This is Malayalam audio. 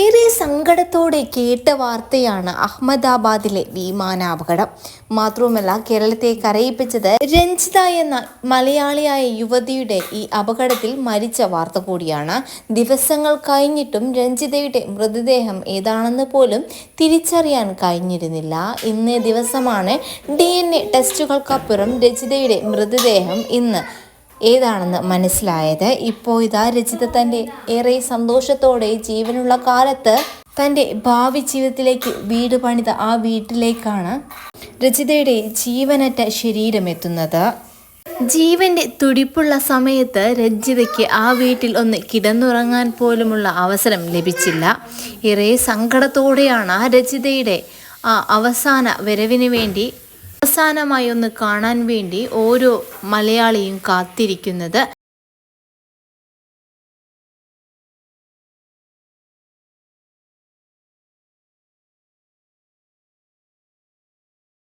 ഏറെ സങ്കടത്തോടെ കേട്ട വാർത്തയാണ് അഹമ്മദാബാദിലെ വിമാനാപകടം. മാത്രവുമല്ല കേരളത്തെ കരയിപ്പിച്ചത് രഞ്ജിത എന്ന മലയാളിയായ യുവതിയുടെ ഈ അപകടത്തിൽ മരിച്ച വാർത്ത കൂടിയാണ്. ദിവസങ്ങൾ കഴിഞ്ഞിട്ടും രഞ്ജിതയുടെ മൃതദേഹം ഏതാണെന്ന് പോലും തിരിച്ചറിയാൻ കഴിഞ്ഞിരുന്നില്ല. ഇന്നേ ദിവസമാണ് ഡി എൻ എ ടെസ്റ്റുകൾക്കപ്പുറം രഞ്ജിതയുടെ മൃതദേഹം ഇന്ന് ഏതാണെന്ന് മനസ്സിലായത്? ഇപ്പോൾ ഇതാ രചിത തന്റെ ഏറെ സന്തോഷത്തോടെ ജീവനുള്ള കാലത്ത് തന്റെ ഭാവി ജീവിതത്തിലേക്ക് വീട് പണിത ആ വീട്ടിലേക്കാണ് രചിതയുടെ ജീവനറ്റ ശരീരം എത്തുന്നത്. ജീവന്റെ തുടിപ്പുള്ള സമയത്ത് രജിതയ്ക്ക് ആ വീട്ടിൽ ഒന്ന് കിടന്നുറങ്ങാൻ പോലുമുള്ള അവസരം ലഭിച്ചില്ല. ഏറെ സങ്കടത്തോടെയാണ് ആ രചിതയുടെ ആ അവസാന വരവിന് വേണ്ടി അവസാനമായി ഒന്ന് കാണാൻ വേണ്ടി ഓരോ മലയാളിയും കാത്തിരിക്കുന്നത്.